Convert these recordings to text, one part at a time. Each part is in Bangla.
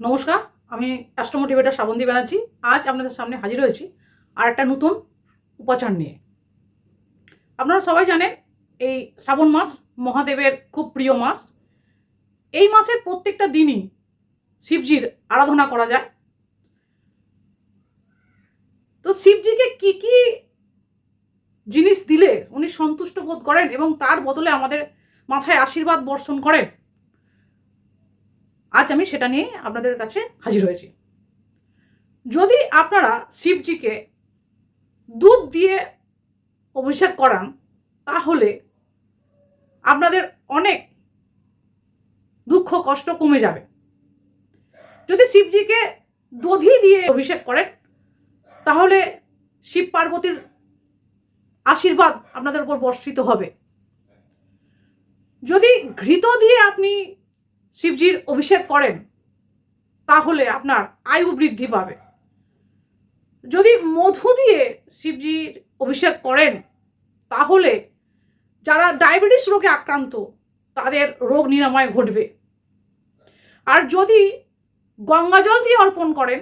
নমস্কার, আমি অ্যাস্ট্রোমোটিভেটার শ্রাবন্তী ব্যানার্জি। আজ আপনাদের সামনে হাজির হয়েছি আর একটা নতুন উপাচার নিয়ে। আপনারা সবাই জানেন এই শ্রাবণ মাস মহাদেবের খুব প্রিয় মাস। এই মাসের প্রত্যেকটা দিনই শিবজির আরাধনা করা যায়। তো শিবজিকে কি কি জিনিস দিলে উনি সন্তুষ্ট বোধ করেন এবং তার বদলে আমাদের মাথায় আশীর্বাদ বর্ষণ করেন? আজ আমি সেটা নিয়ে আপনাদের কাছে হাজির হয়েছি। যদি আপনারা শিবজিকে দুধ দিয়ে অভিষেক করান, তাহলে আপনাদের অনেক দুঃখ, কষ্ট কমে যাবে। যদি শিবজিকে দধি দিয়ে অভিষেক করেন, তাহলে শিব পার্বতীর আশীর্বাদ আপনাদের উপর বর্ষিত হবে। যদি ঘৃত দিয়ে আপনি শিবজির অভিষেক করেন, তাহলে আপনার আয়ু বৃদ্ধি পাবে। যদি মধু দিয়ে শিবজির অভিষেক করেন, তাহলে যারা ডায়াবেটিস রোগে আক্রান্ত, তাদের রোগ নিরাময় ঘটবে। আর যদি গঙ্গা জল দিয়ে অর্পণ করেন,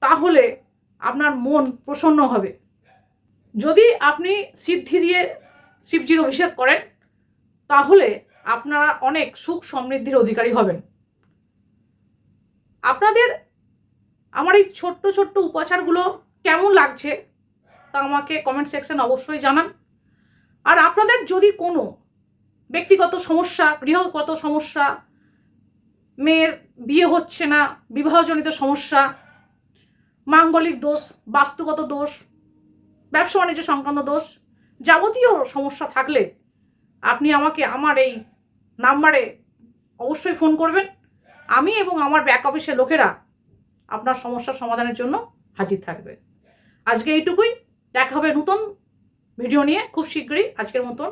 তাহলে আপনার মন প্রসন্ন হবে। যদি আপনি সিদ্ধি দিয়ে শিবজির অভিষেক করেন, তাহলে আপনারা অনেক সুখ সমৃদ্ধির অধিকারী হবেন। আপনাদের আমার এই ছোট্ট ছোট্ট উপাচারগুলো কেমন লাগছে তা আমাকে কমেন্ট সেকশন অবশ্যই জানান। আর আপনাদের যদি কোনো ব্যক্তিগত সমস্যা, গৃহগত সমস্যা, মেয়ের বিয়ে হচ্ছে না, বিবাহজনিত সমস্যা, মাঙ্গলিক দোষ, বাস্তুগত দোষ ব্যবসা বাণিজ্য সংক্রান্ত দোষ, যাবতীয় সমস্যা থাকলে আপনি আমাকে, আমার এই নাম্বারে অবশ্যই ফোন করবেন। আমি এবং আমার ব্যাক অফিসের লোকেরা আপনার সমস্যার সমাধানের জন্য হাজির থাকবে। আজকে এইটুকুই। দেখা হবে নতুন ভিডিও নিয়ে। খুব শীঘ্রই আজকের মতন